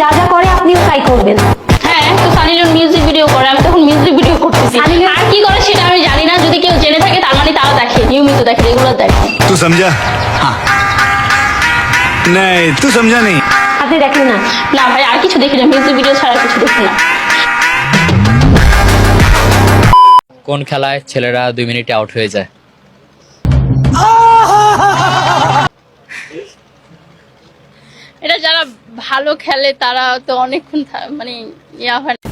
যা যা করে আপনিও তাই করবেন। হ্যাঁ তো মিউজিক ভিডিও করে আমি তখন মিউজিক ভিডিও করতেছি। আর কি করে সেটা আমি যদি কেউ জেনে থাকে মানে তাও দেখে দেখে এগুলো দেখে। হ্যাঁ। দেখেন আর কিছু মিউজিক ভিডিও ছাড়া কিছু কোন খেলায় ছেলেরা দুই মিনিটে আউট হয়ে যায়? এটা যারা ভালো খেলে তারা তো অনেকক্ষণ থা- মানে ইয়া হয় না।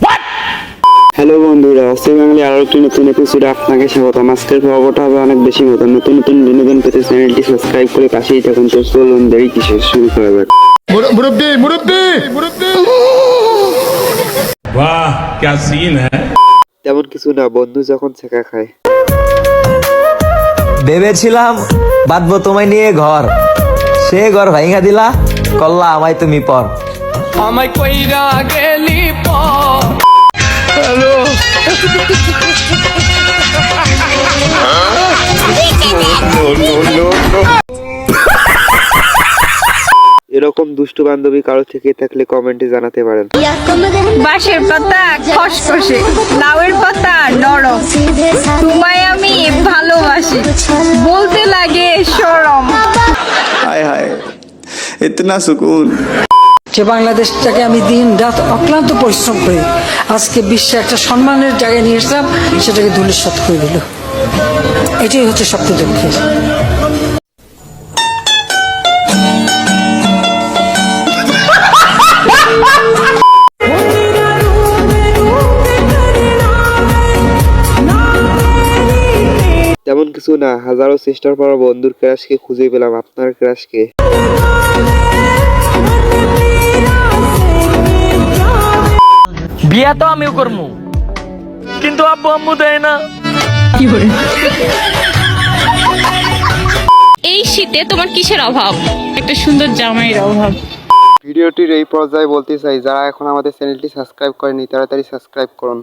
হ্যালো বন্ধুরা অস্ট্রেল বাঙালি আরো একটি নতুন এপিসোডে আপনাকে স্বাগতম আজকের পর্বটা হবে অনেক বেশি মতো নতুন নতুন বিনোদন পেতে চ্যানেলটি সাবস্ক্রাইব করে পাশেই থাকুন তো চলুন দেরি কিসের শুরু করা যাক मुरब्बी मुरब्बी मुरब्बी वाह क्या सीन है তেমন কিছু না বন্ধু যখন ছেঁকা খায় ভেবেছিলাম বাঁধবো তোমায় নিয়ে ঘর সে ঘর ভাইঙ্গা দিলা কল্লা আমায় তুমি পর। আমায় কইরা গেলি পর। এরকম দুষ্টু বান্ধবী কারও থেকে থাকলে কমেন্টে জানাতে পারেন। বাঁশের পাতা খসখসে লাউয়ের পাতা নরম। তোমায় আমি ভালোবাসি। বলতে ইতনা সুকুন যে বাংলাদেশটাকে আমি দিন রাত অক্লান্ত পরিশ্রম করে, আজকে বিশ্বে একটা সম্মানের জায়গায় নিয়ে এসলাম, সেটাকে ধূলিসাত করে দিল। এটাই হচ্ছে সবচেয়ে দুঃখের কিছু না হাজারো চেষ্টার পর বন্ধুর ক্রাশকে খুঁজে পেলাম আপনার ক্রাশকে বিয়া তো আমিও করমু। কিন্তু আব্বু আম্মু দেয় না। এই শীতে তোমার কিসের অভাব? একটা সুন্দর জামাইয়ের অভাব। ভিডিওটির এই পর্যায়ে বলতে চাই যারা এখন আমাদের চ্যানেলটি সাবস্ক্রাইব করেনি তাড়াতাড়ি সাবস্ক্রাইব করুন।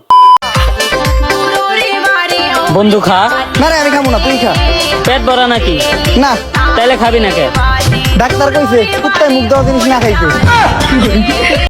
বন্ধু খা। না রে আমি খাব না তুই খা। পেট ভরা নাকি? না। তাইলে খাবি না কে ডাক্তার কইছে কুত্তায় মুখ দেওয়া জিনিস না খাইতে।